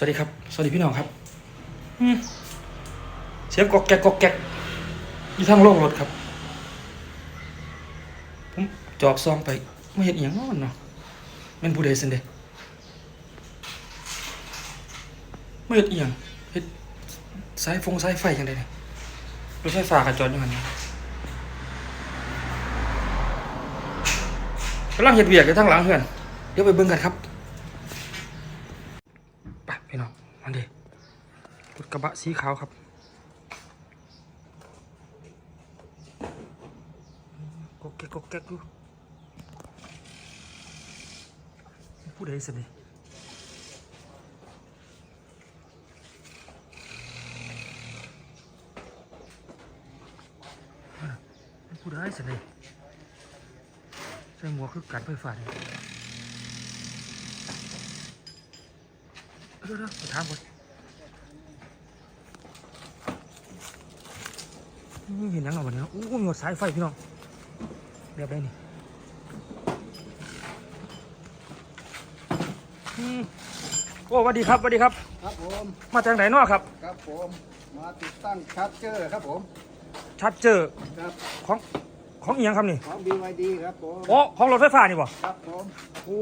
สวัสดีครับ สวัสดีพี่น้องครับเสียงกอกแกกกอกแกกอยู่ทางโล่งรถครับ ผมจอบซองไปไม่เห็นอย่างนั้นเนาะมันผู้ใดสินเดไม่เห็นอย่างเห็นสายฟงสายไฟอย่างใดเนี่ยรถไฟฟ้ากระจอดอยู่หันนะกำลังเห็ดเวียกอยู่ทางหลังเพื่อน เดี๋ยวไปเบิ่งกันครับ พี่น้องมันดีรถกระบะสีขาวครับกกแกกกแกกดูผู้ใดสินี่ผู้ใดสินี่ใส่หมวกคือการไฟฟ้าเนี่ย เดี๋ยวเดี๋ยวไปถามก่อนนี่เห็นยังเอาวันนี้เนาะอู้หมดสายไฟพี่น้องเรียบได้นี่อืมโอ้สวัสดีครับสวัสดีครับ ครับผม มาจากไหนเนาะครับ ครับผม มาติดตั้งชาร์จเจอร์ครับผม ชัดเจอครับ ของของเอียงครับนี่ของ BYD ครับผม โอ้ของรถไฟฟ้านี่บ่ครับผม โอ้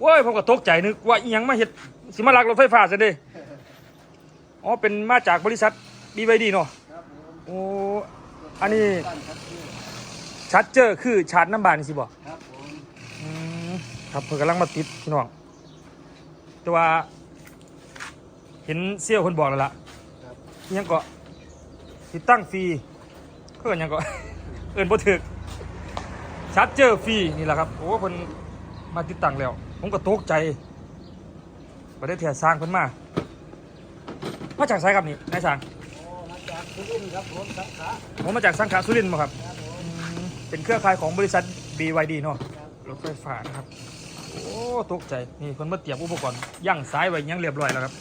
โว้ยผมก็ตกใจนึกว่าอียงมาเห็ด สิมาลักรถไฟฟ้าซะเด้อ๋อเป็นมาจากบริษัท BYD เนาะครับผมโอ้อันนี้ตั้งชาร์จเจอร์ชัดเจอคือชาร์จน้ำบานนี่สิบ่ครับผมอืมครับเพิ่นกำลังมาติดพี่น้องแต่ว่า เห็นเซี่ยวคนบอกแล้วล่ะครับอิหยังก็ติดตั้งฟรีเพื่อนยังก็ เอินบ่ถึกชาร์จเจอร์ฟรีนี่แหละครับโอ้เพิ่นมาติดตั้งแล้ว ผมก็ตกใจ ประเทศเทียสร้างเพิ่นมา มาจากไสครับนี่นายสร้างโอ้มาจากสุรินทร์ครับผมสาขาผมมาจากสังขารสุรินทร์มาครับครับผมอืมเป็นเครือข่ายของบริษัท BYD เนาะครับรถไฟฟ้านะครับ โอ้ตกใจ นี่คนมาเตรียมอุปกรณ์ย่างซ้ายไว้ยังเรียบร้อยแล้วครับ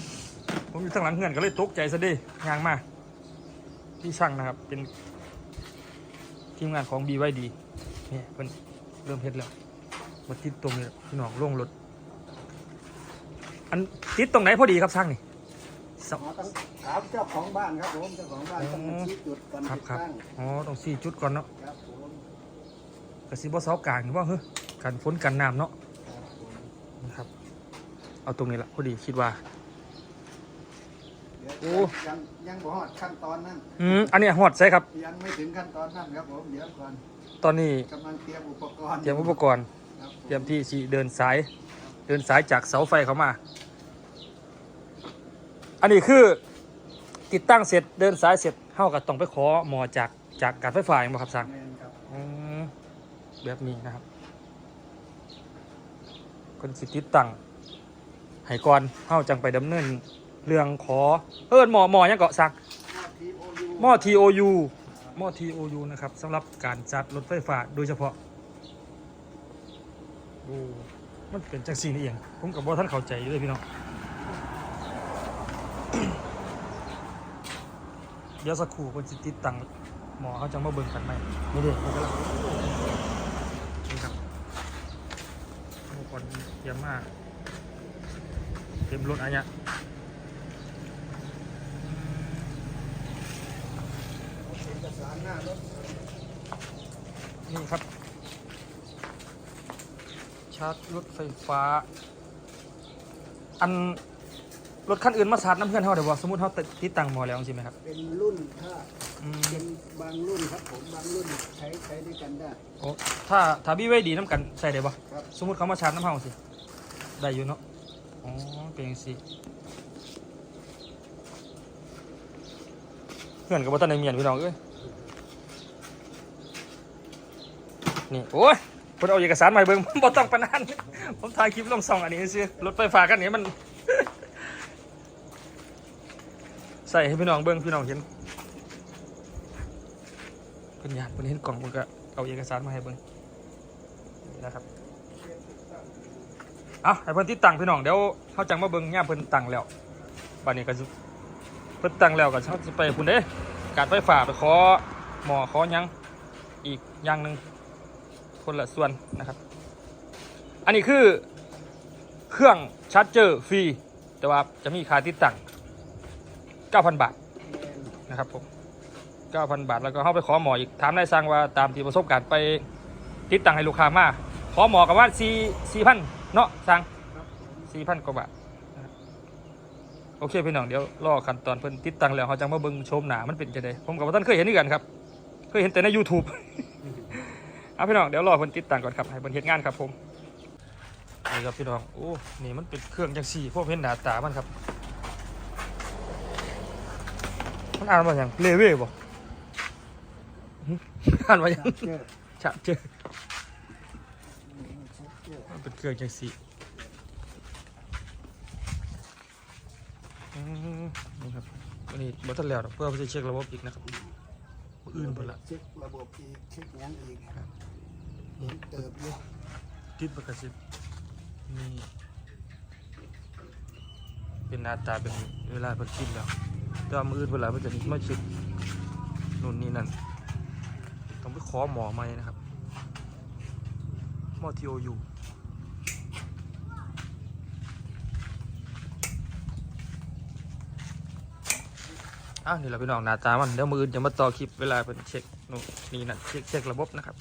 ผมอยู่ข้างหลังเงื่อนก็เลยตกใจซะดิงางมาพี่ช่างนะครับ เป็นทีมงานของ BYD นี่เพิ่นเริ่มเฮ็ดแล้วมาติดตรงนี้พี่น้องลงรถ อันติดตรงไหนพอดีครับช่างนี่สมาต้องถามเจ้าของบ้านครับผมเจ้าของบ้านต้องมาชี้จุดก่อนครับติดครับตั้งอ๋อต้องสี่จุดก่อนเนาะครับผมกระซิบว่าเสากลางหรือว่าเฮ้ยกันฝนกันน้ำเนาะครับผมนะครับ เอาตรงนี้ละพอดีคิดว่า เดี๋ยวโอ้ ยังยังบ่ฮอดขั้นตอนนั้น อืมอันนี้หอดใช่ครับ ยังไม่ถึงขั้นตอนนั้นครับผมเดี๋ยวก่อนตอนนี้กำลังเตรียมอุปกรณ์เตรียมอุปกรณ์ ครับผมเตรียมที่สิเดินสาย เดินสายจากเสาไฟเขามา อันนี้คือติดตั้งเสร็จเดินสายเสร็จเท่ากับต้องไปขอหมอจากจากการไฟฟ้าอย่างบ่ครับสั่งแมนครับอืมแบบนี้นะครับคนสิติดตั้งให้ก่อนเท่าจังไปดำเนินเรื่องขอเอิ้นหมอหมอยังเกาะสั่งหม้อ TOU หม้อ TOU นะครับสำหรับการจัดรถไฟฟ้าโดยเฉพาะโอ้ มันเป็นจังสีนี่เองผมกับว่าท่านเข้าใจอยู่เลยพี่น้องเดี๋ยวสักครู่คนสิติดตังหมอเขาจะมาเบิ่งกันไหมนี่เด็กนี่ก็นี่ครับอุปกรณ์เตรียมมากเต็มรถอันเนี้ยนี่ครับาร์จรถไฟฟ้า อันรถคันอื่นมาชาร์จน้ำเพื่อนเขาเดี๋ยวบอกสมมติเขาติดติดตั้งหมอแล้วจริงไหมครับเป็นรุ่นถ้าอืมเป็นบางรุ่นครับผมบางรุ่นใช้ใช้ด้วยกันได้ โอ้ถ้าถ้าบี้ไว้ดีน้ำกันใส่ได้ปะครับ สมมติเขามาชาร์จน้ำเฮาสิได้อยู่เนาะอ๋อเป็นอย่างสิเพื่อนกับว่าตอนในเมียนพี่น้องเอ้ยนี่โอ้ย ผมเอาเอกสารมาให้เบิ่งผมบ่ต้องปานนั้นผมถ่ายคลิปลงส่องอันนี้ซื้อรถไฟฟ้ากันนี้มัน ใส่ให้พี่น้องเบิ่งพี่น้องเห็นเพิ่นยากเพิ่นเห็นกล่องเพิ่นก็เอาเอกสารมาให้เบิ่งนี่นะครับเอาให้เพิ่นติดตั้งพี่น้องเดี๋ยวเฮาจังมาเบิ่งย่ามเพิ่นตั้งแล้วบัดนี้ก็สิเพิ่นตั้งแล้วก็เฮาสิไปพุ่นเด้การไฟฟ้าไปขอหมอขอหยังอีกอย่างหนึ่ง คนละส่วนนะครับ อันนี้คือเครื่องชาร์จเจอร์ฟรีแต่ว่าจะมีค่าติดตั้ง9,000 บาทนะครับผม9,000 บาท แล้วก็เข้าไปขอหมออีกถามนายสร้างว่าตามที่ประสบการณ์ไปติดตั้งให้ลูกค้ามาขอหมอกับว่า4,000เนาะสร้าง4,000กว่าบาทโอเคพี่น้องเดี๋ยวรอขั้นตอนเพิ่นติดตั้งแล้วเขาจะมาเบิ่งชมหนามันเป็นจะได้ผมกับท่านเคยเห็นด้วยกันครับ เคยเห็นแต่ใน YouTube เอาพี่น้องเดี๋ยวรอเพิ่นติดตั้งก่อนครับให้เพิ่นเฮ็ดงานครับผมนี่ครับพี่น้องโอ้นี่มันเป็นเครื่องจังสี่พวกเห็นหน้าตามันครับมันอ่านว่าอย่างเลเว่บ่หึอ่านว่าอย่างเจอฉะเจอมันเป็นเครื่องจังสี่อืมนี่ครับวันนี้บัตรแล้วดอกเพื่อไปเช็คระบบอีกนะครับมื้ออื่นหมดละเช็คระบบอีกเช็คยังอีกเห็นเติบอยู่ติดประกาศสิทธิ์นี่ เป็นหน้าตาแบบนี้เวลาเพิ่นคิดแล้วแต่ว่ามืออื่นเวลาเพิ่นจะมาเช็คนู่นนี่นั่น ต้องไปขอหมอใหม่นะครับ หมอทีโอยู่อ้าวนี่แหละพี่น้องหน้าตามันเดี๋ยวมืออื่นจะมาต่อคลิปเวลาเป็นเช็คนู่นนี่นั่นเช็คเช็คระบบนะครับ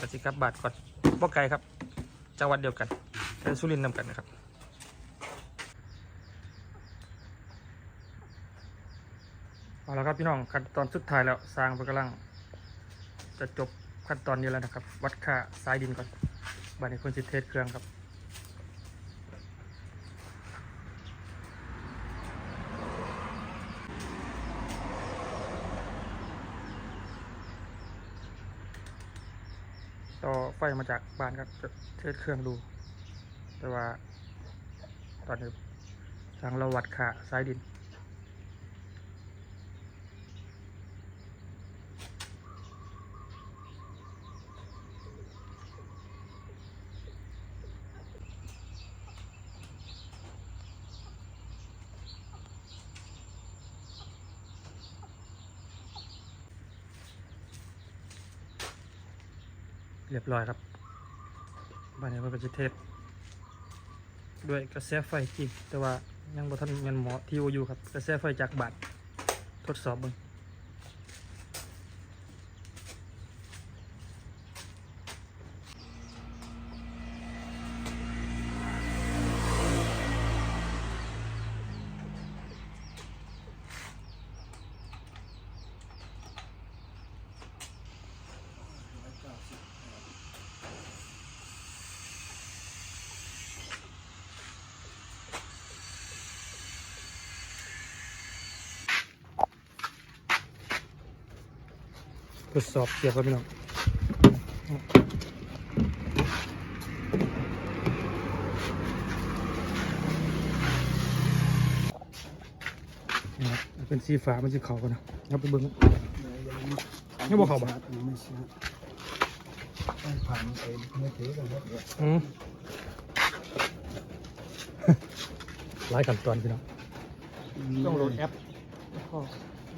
กสิครับบาทก่อนบ่ไกลครับ จังหวัดเดียวกันเป็นสุรินทร์นำกันนะครับเอาละครับพี่น้องขั้นตอนสุดท้ายแล้วสร้างไปกำลัง จะจบขั้นตอนนี้แล้วนะครับ วัดค่าสายดินก่อนบัดนี้คนสิเทศเครื่องครับ ต่อไฟมาจาก บ้านครับจะเทสเครื่องดู แต่ว่า ตอนนี้ทางเราวัดค่าสายดิน เรียบร้อยครับ บ้านนี้มันก็จะเทสด้วยกระแสไฟจริงแต่ว่ายังบ่ทันแมันหมอที่อยู่ครับกระแสไฟจากบัตรทดสอบเบิ่ง ทดสอบเสียบครับพี่น้องเป็นสีฟ้ามันสีขากันนะครับไปเบิ่งยังบ่เข้าบ่ยังไม่ชัดต้องผ่านไปมือถือกันครับอืมหลายขั้นตอนพี่น้องต้องโหลดแอปแล้วก็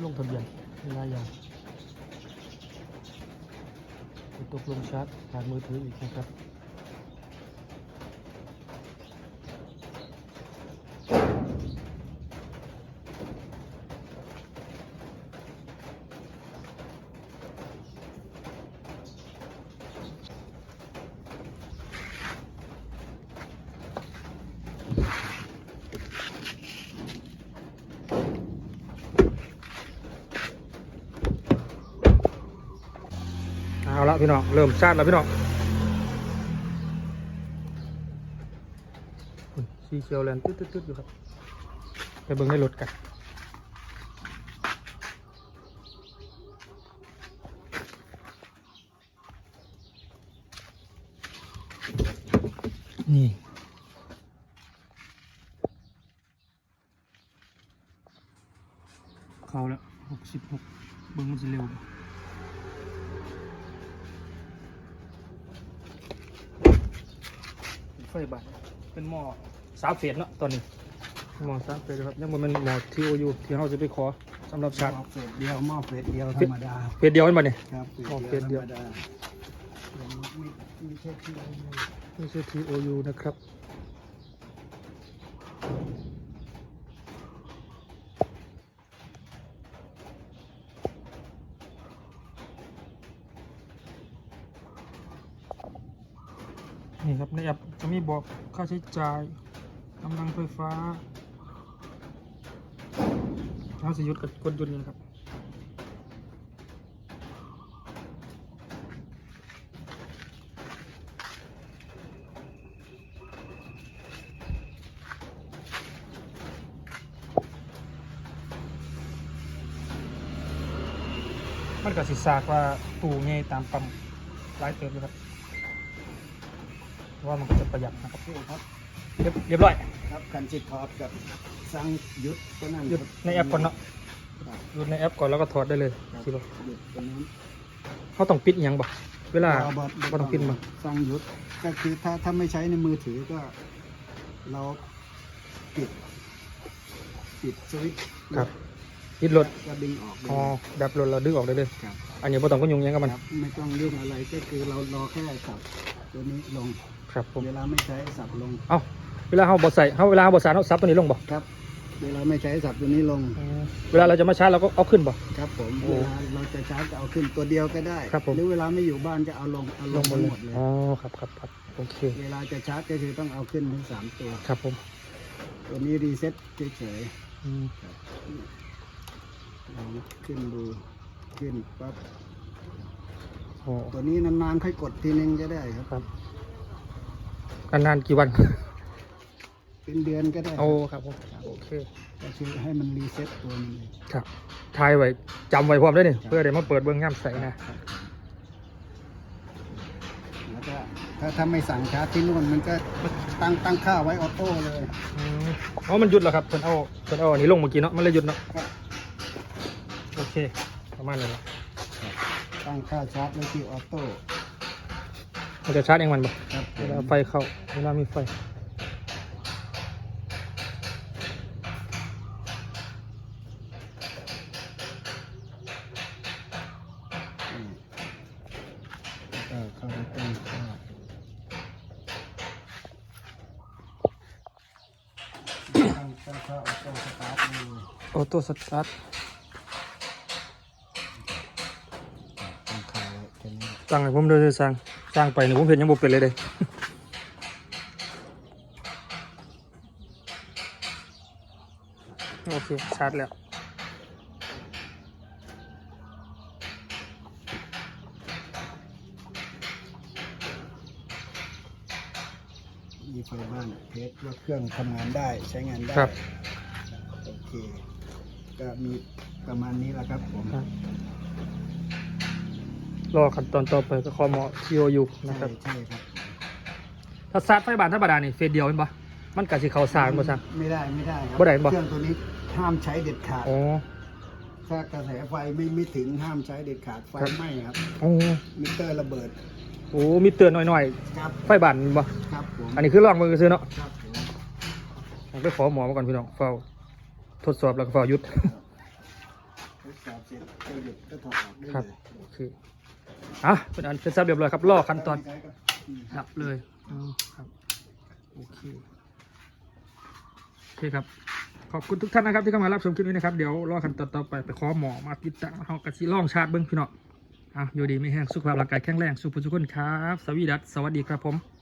ลงทะเบียนหลายอย่างไป ตกลงชาร์จผ่านมือถืออีกนะครับ เอาละพี่น้องเริ่มชาร์จแล้วพี่น้องอุ๊ยสีเขียวแลนตึ๊ดตึ๊ดตึ๊ดอยู่ครับไปเบิ่งในรถกันนี่เข้าแล้วหกสิบหกเบิ่งมันจะเร็วบ่ ไฟบาทเป็นหม้อสามเฟสเนาะตอนนี้หม้อสามเฟสครับยังบ่แมันเป็นหม้อทีโอยูที่เราจะไปขอสำหรับชาร์จเฟสเดียวหม้อเฟสเดียวธรรมดาเฟสเดียวกันบ่เนี่ยครับหม้อเฟสเดียวธรรมดายังไม่ไม่ใช่ที่เราอยู่ไม่ใช่ทีโอยูนะครับ นี่ครับในแอปจะมีบอกค่าใช้จ่ายกำลังไฟฟ้าเราจะหยุดกับกดหยุดนี่ครับมันก็สิสากว่าตู้เงยตามปั๊มหลายเติมเลยครับ ว่ามันก็จะประหยัดนะครับโอเคครับเรียบเรียบร้อยครับกันจิตทอดกับสั่งหยุดก็นั่นหยุดในแอปก่อนเนาะครับหยุดในแอปก่อนแล้วก็ถอดได้เลยครับคิดว่าหยุดตรงนั้นเขาต้องปิดอิหยังบ่เวลาเราบดก็ต้องปิดมาสั่งหยุดก็คือถ้าถ้าไม่ใช้ในมือถือก็ เราปิดปิดสวิตช์ครับปิดรถก็ดึงออกได้อ๋อเลยดับรถเราดึงออกได้เลยครับอันนี้บ่ต้องก็ยุ่งหยังกับมันครับไม่ต้องเรื่องอะไรก็คือเรารอแค่สับ ตัวนี้ลง ครับผมเวลาไม่ใช้สับลง เอ้าเวลาเขาบ่ใส่เขาเวลาเขาบ่สานเขาซับตัวนี้ลงบ่ครับ เวลาไม่ใช้สับตัวนี้ลงอืมเวลาเราจะมาชาร์จเราก็เอาขึ้นบ่ ครับผมโอ้เวลาเราจะชาร์จก็เอาขึ้นตัวเดียวก็ได้ ครับผม หรือเวลาไม่อยู่บ้านจะเอาลงเอาลลงงหมทั้ดงเลยหมดเลย อ๋อครับครับครับโอเคเวลาจะชาร์จก็คือต้องเอาขึ้นถึงสามตัว ครับผมตัวนี้รีเซ็ตเฉยอืมๆลองขึ้นดูขึ้นปั๊บ โอ้ตัวนี้นานๆค่อยกดทีนึงก็ได้ครับครับกันนานกี่วัน เป็นเดือนก็ได้โอ้ครับผมโอเคก็คือให้มันรีเซ็ตตัวมันเองครับทายไว้จำไว้พร้อมด้วยนี่เพื่อเดี๋ยวมาเปิดเบื้องง่ามใส่นะแล้วก็ถ้าถ้าไม่สั่งชาร์จที่นู่นมันก็ตั้งตั้งค่าไว้ออโต้เลยอืมอ๋อมันหยุดแล้วครับเพิ่นเอาเพิ่นเอาอันนี้ลงเมื่อกี้เนาะมันเลยหยุดเนาะก็โอเคประมาณนี้ละ ตั้งค่าชาร์จไว้ที่ออโต้มันจะชาร์จเองมันบ่ครับผเวมลาไฟเข้าเวลามีไฟอืมแล้วก็เข้าไปตั้งค่าตั้งตั้งค่าออโต้สตาร์ทเลย ออโต้สตาร์ท แค่นี้ตั้งให้ผมเด้อสร้างสร้างไปนี่ผมเห็นยังบ่เป็นเลยเด้โอเคชาร์จแล้วมีไฟบ้านเทสว่าเครื่องทำงานได้ใช้งานได้ ครับ โอเค ก็มีประมาณนี้แหละครับผม ครับ รอขั้นตอนต่อไปก็คอมอ TOU นะครับใช่ใช่ครับถ้าซาดไฟบานธรรมดานี่เฟสเดียวเห็นปะมันก็สิเข้าสารบ่ซัง ไม่ได้ไม่ได้ครับ่ได้บ่ เครื่องตัวนี้ห้ามใช้เด็ดขาด อ๋อ ถ้ากระแสไฟไม่ไม่ถึงห้ามใช้เด็ดขาดไฟครับ ไหม้ครับโอ้มิเตอร์ระเบิดโหมีเตือนหน่อยครับๆ ไฟบานแม่นบ่ครับผมอันนี้คือลองมือซื้อเนาะครับผมผมไปขอหมอมาก่อนพี่น้องเฝ้า ทดสอบแล้วก็เฝ้าหยุด ทดสอบเสร็จก็หยุดก็ถอดออกได้ครับ เลยโอเค อะเป็นอันเป็นทราบเรียบร้อยครับรอขั้นตอนดับเลยครับโอเคโอเคครับ ขอบคุณทุกท่านนะครับที่เข้ามารับชมคลิปนี้นะครับ เดี๋ยวรอขั้นตอนต่อไปไปขอหมอมาติดตั้งเฮากระชิล่องชาติเบิ้งพี่น้องอะอยู่ดีไม่แห้งสุขภาพร่างกายแข็งแรงสุขภาพทุกคนครับ สวีดัสสวัสดีครับผม